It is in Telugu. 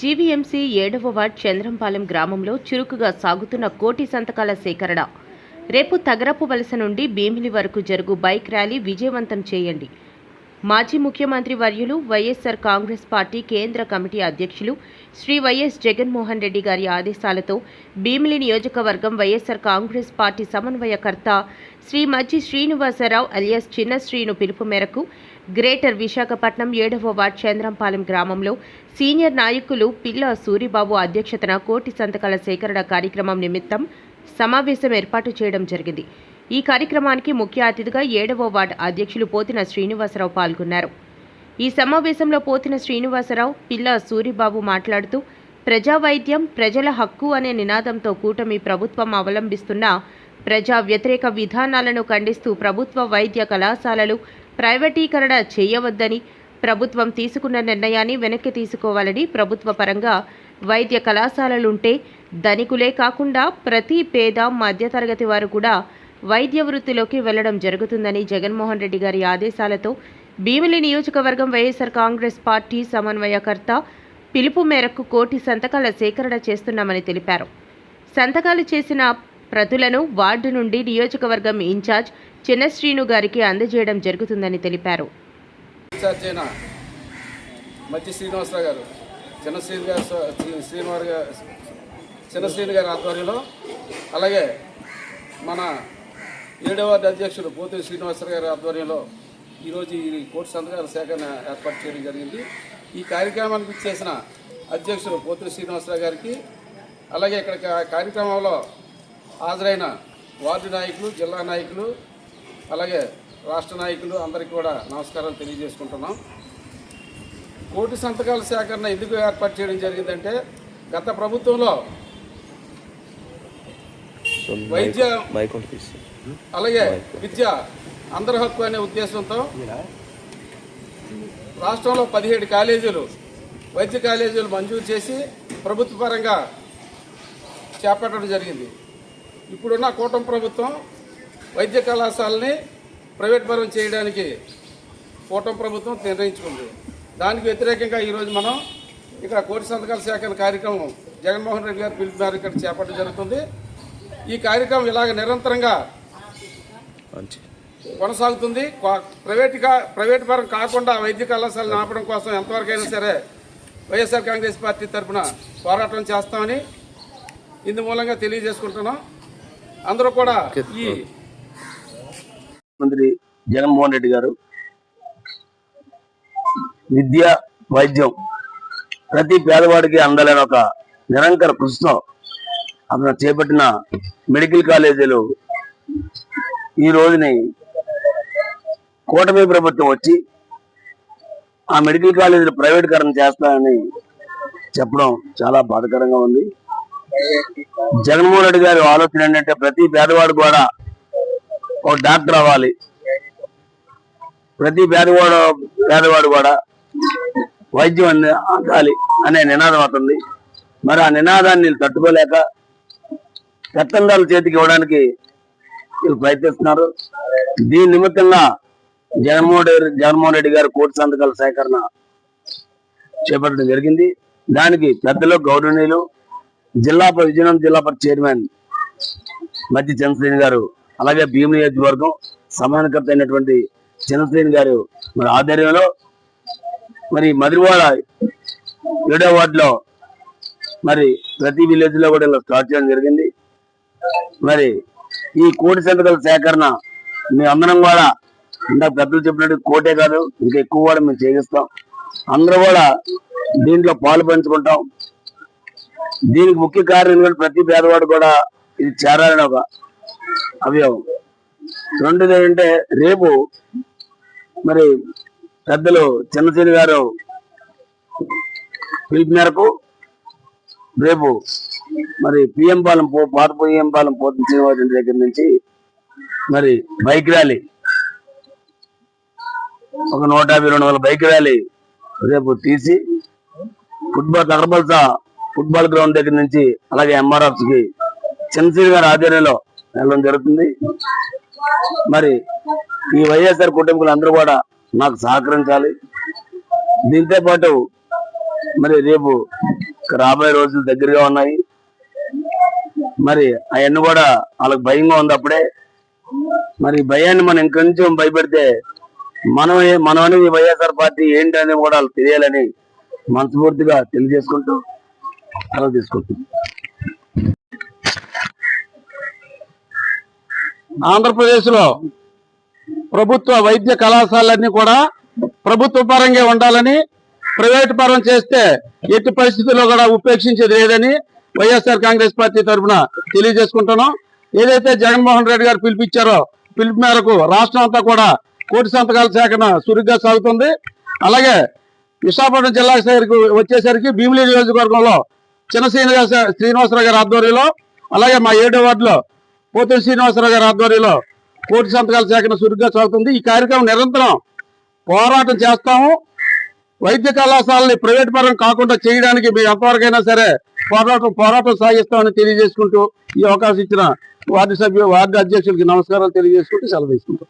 జీవీఎంసీ ఏడవ వార్డ్ చంద్రంపాలెం గ్రామంలో చురుకుగా సాగుతున్న కోటి సంతకాల సేకరణ. రేపు తగరపు వలస నుండి భీమిలి వరకు జరుగు బైక్ ర్యాలీ విజయవంతం చేయండి. మాజీ ముఖ్యమంత్రి వర్యులు వైఎస్ఆర్ కాంగ్రెస్ పార్టీ కేంద్ర కమిటీ అధ్యక్షులు శ్రీ వైఎస్ జగన్మోహన్ రెడ్డి గారి ఆదేశాలతో భీమిలి నియోజకవర్గం వైఎస్సార్ కాంగ్రెస్ పార్టీ సమన్వయకర్త శ్రీ మజ్జి శ్రీనివాసరావు అలియాస్ చిన్న శ్రీను పిలుపు మేరకు గ్రేటర్ విశాఖపట్నం ఏడవ వార్డ్ చంద్రంపాలెం గ్రామంలో సీనియర్ నాయకులు పిల్ల సూరిబాబు అధ్యక్షతన కోటి సంతకాల సేకరణ కార్యక్రమం నిమిత్తం సమావేశం ఏర్పాటు చేయడం జరిగింది. ఈ కార్యక్రమానికి ముఖ్య అతిథిగా ఏడవ వార్డ్ అధ్యక్షులు పోతిన శ్రీనివాసరావు పాల్గొన్నారు. ఈ సమావేశంలో పోతిన శ్రీనివాసరావు పిల్ల సూరిబాబు మాట్లాడుతూ ప్రజా వైద్యం ప్రజల హక్కు అనే నినాదంతో కూటమి ప్రభుత్వం అవలంబిస్తున్న ప్రజా వ్యతిరేక విధానాలను ఖండిస్తూ ప్రభుత్వ వైద్య కళాశాలలు ప్రైవేటీకరణ చేయవద్దని ప్రభుత్వం తీసుకున్న నిర్ణయాన్ని వెనక్కి తీసుకోవాలని ప్రభుత్వ పరంగా వైద్య కళాశాలలుంటే ధనికులే కాకుండా ప్రతి పేద మధ్యతరగతి వారు కూడా వైద్య వృత్తిలోకి వెళ్ళడం జరుగుతుందని జగన్మోహన్ రెడ్డి గారి ఆదేశాలతో భీమిలి నియోజకవర్గం వైఎస్ఆర్ కాంగ్రెస్ పార్టీ సమన్వయకర్త పిలుపు మేరకు కోటి సంతకాల సేకరణ చేస్తున్నామని తెలిపారు. సంతకాలు చేసిన ప్రతులను వార్డు నుండి నియోజకవర్గం ఇన్ఛార్జ్ చిన్నశ్రీను గారికి అందజేయడం జరుగుతుందని తెలిపారు. ఇన్ఛార్జ్ మధ్య శ్రీనివాసరావు గారు చిన్న శ్రీని గారు శ్రీ- శ్రీనివారు గారు చిన్న శ్రీని గారి ఆధ్వర్యంలో అలాగే మన ఏడవ వార్డు అధ్యక్షుడు పోతే శ్రీనివాసరావు గారి ఆధ్వర్యంలో ఈరోజు ఈ కోర్టు సంతకాల సేకరణ ఏర్పాటు చేయడం జరిగింది. ఈ కార్యక్రమానికి చేసిన అధ్యక్షుడు పోతే శ్రీనివాసరావు గారికి అలాగే ఇక్కడ కార్యక్రమంలో హాజరైన వార్డు నాయకులు జిల్లా నాయకులు అలాగే రాష్ట్ర నాయకులు అందరికీ కూడా నమస్కారాలు తెలియజేసుకుంటున్నాం. కోటి సంతకాల సేకరణ ఎందుకు ఏర్పాటు చేయడం జరిగిందంటే గత ప్రభుత్వంలో వైద్య అలాగే విద్య అందరి హక్కు అనే ఉద్దేశంతో రాష్ట్రంలో పదిహేడు కాలేజీలు వైద్య కాలేజీలు మంజూరు చేసి ప్రభుత్వ పరంగా చేపట్టడం జరిగింది. ఇప్పుడున్న కూటమి ప్రభుత్వం వైద్య కళాశాలని ప్రైవేట్ పరం చేయడానికి కూటమి ప్రభుత్వం నిర్ణయించుకుంది. దానికి వ్యతిరేకంగా ఈరోజు మనం ఇక్కడ కోటి సంతకాల సేకరణ కార్యక్రమం జగన్మోహన్ రెడ్డి గారు పిలుపు మేరకు ఇక్కడ చేపట్టడం జరుగుతుంది. ఈ కార్యక్రమం ఇలాగ నిరంతరంగా కొనసాగుతుంది. ప్రైవేట్ ప్రైవేట్ పరం కాకుండా వైద్య కళాశాలను ఆపడం కోసం ఎంతవరకైనా సరే వైఎస్ఆర్ కాంగ్రెస్ పార్టీ తరఫున పోరాటం చేస్తామని ఇందు మూలంగా తెలియజేసుకుంటున్నాం. అందరూ కూడా ఈ మంత్రి జగన్మోహన్ రెడ్డి గారు విద్య వైద్యం ప్రతి పేదవాడికి అందాలని ఒక నిరంతర కృషితో అతను చేపట్టిన మెడికల్ కాలేజీలు ఈ రోజుని కూటమి ప్రభుత్వం వచ్చి ఆ మెడికల్ కాలేజీలు ప్రైవేటీకరణ చేస్తానని చెప్పడం చాలా బాధకరంగా ఉంది. జగన్మోహన్ రెడ్డి గారి ఆలోచన ఏంటంటే ప్రతి పేదవాడు కూడా ఒక డాక్టర్ అవ్వాలి. ప్రతి పేదవాడు పేదవాడు కూడా వైద్యం అందాలి అనే నినాదం అవుతుంది మరి ఆ నినాదాన్ని తట్టుకోలేక పెత్తందాల చేతికి ఇవ్వడానికి వీళ్ళు ప్రయత్నిస్తున్నారు. దీని నిమిత్తంగా జగన్మోహన్ రెడ్డి జగన్మోహన్ రెడ్డి గారు కోర్టు సంతకాల సేకరణ చేపట్టడం జరిగింది. దానికి పెద్దలు గౌరవనీయులు జిల్లా విజయనగరం జిల్లా పరిషత్ చైర్మన్ మధ్య చంద్రశ్రేణి గారు అలాగే భీమ నియోజకవర్గం సమానకర్త అయినటువంటి చంద్రశ్రేణి గారు మరి ఆధ్వర్యంలో మరి మధురవాడ ఏడో వార్డులో మరి ప్రతి విలేజ్లో కూడా ఇలా స్టార్ట్ చేయడం జరిగింది. మరి ఈ కోటి సంతకాల సేకరణ మీ అందరం కూడా ఇందాక పెద్దలు చెప్పినట్టు కోటే కాదు ఇంకా ఎక్కువ కూడా మేము చేయిస్తాం. అందరూ కూడా దీంట్లో పాలు పంచుకుంటాం. దీనికి ముఖ్య కారణం ప్రతి పేదవాడు కూడా ఇది చేరాలని ఒక అవయవం రెండోది ఏంటంటే రేపు మరి పెద్దలు చిన్నసేని గారు పిలుపు మేరకు రేపు మరి పిఎం పాలెం పో పాత పిఎం పాలెం పోతున్న శ్రీనివాసం దగ్గర నుంచి మరి బైక్ ర్యాలీ. ఒక నూట యాభై రెండు వందల బైక్ ర్యాలీ రేపు తీసి ఫుట్బాల్ నగరబల్సా ఫుట్బాల్ గ్రౌండ్ దగ్గర నుంచి అలాగే ఎంఆర్ఎఫ్స్కి కి గారి ఆధ్వర్యంలో వెళ్ళడం జరుగుతుంది. మరి ఈ వైఎస్ఆర్ కుటుంబీకులు అందరూ కూడా నాకు సహకరించాలి. దీంతో పాటు మరి రేపు రాబోయే రోజులు దగ్గరగా ఉన్నాయి. మరి అవన్నీ కూడా వాళ్ళకి భయంగా ఉంది అప్పుడే. మరి భయాన్ని మనం ఇంకొంచెం భయపెడితే మనం మనం అనేది వైఎస్ఆర్ పార్టీ ఏంటి కూడా వాళ్ళు తెలియాలని మనస్ఫూర్తిగా తెలియజేసుకుంటూ సెలవు తీసుకుంటున్నాం. ఆంధ్రప్రదేశ్లో ప్రభుత్వ వైద్య కళాశాలన్నీ కూడా ప్రభుత్వ పరంగా ఉండాలని ప్రైవేట్ పరం చేస్తే ఎట్టి పరిస్థితుల్లో కూడా ఉపేక్షించేది లేదని వైఎస్ఆర్ కాంగ్రెస్ పార్టీ తరఫున తెలియజేసుకుంటున్నాం. ఏదైతే జగన్మోహన్ రెడ్డి గారు పిలిపించారో పిలుపు మేరకు రాష్ట్రం అంతా కూడా కోటి సంతకాల సేకరణ సురుగ్గా సాగుతుంది. అలాగే విశాఖపట్నం జిల్లా సరికి వచ్చేసరికి భీమిలి నియోజకవర్గంలో చిన్న శ్రీనివాస శ్రీనివాసరావు గారి ఆధ్వర్యంలో అలాగే మా ఏడో వార్డులో పోతుల శ్రీనివాసరావు గారి ఆధ్వర్యంలో కోటి సంతకాల సేకరణ చురుగ్గా సాగుతుంది. ఈ కార్యక్రమం నిరంతరం పోరాటం చేస్తాము. వైద్య కళాశాలని ప్రైవేట్ పరం కాకుండా చేయడానికి మేము ఎంతవరకైనా సరే పోరాటం పోరాటం సాగిస్తామని తెలియజేసుకుంటూ ఈ అవకాశం ఇచ్చిన వార్డు సభ్యు వార్డు అధ్యక్షులకి నమస్కారాలు తెలియజేసుకుంటూ సెలవు తీసుకుంటాం.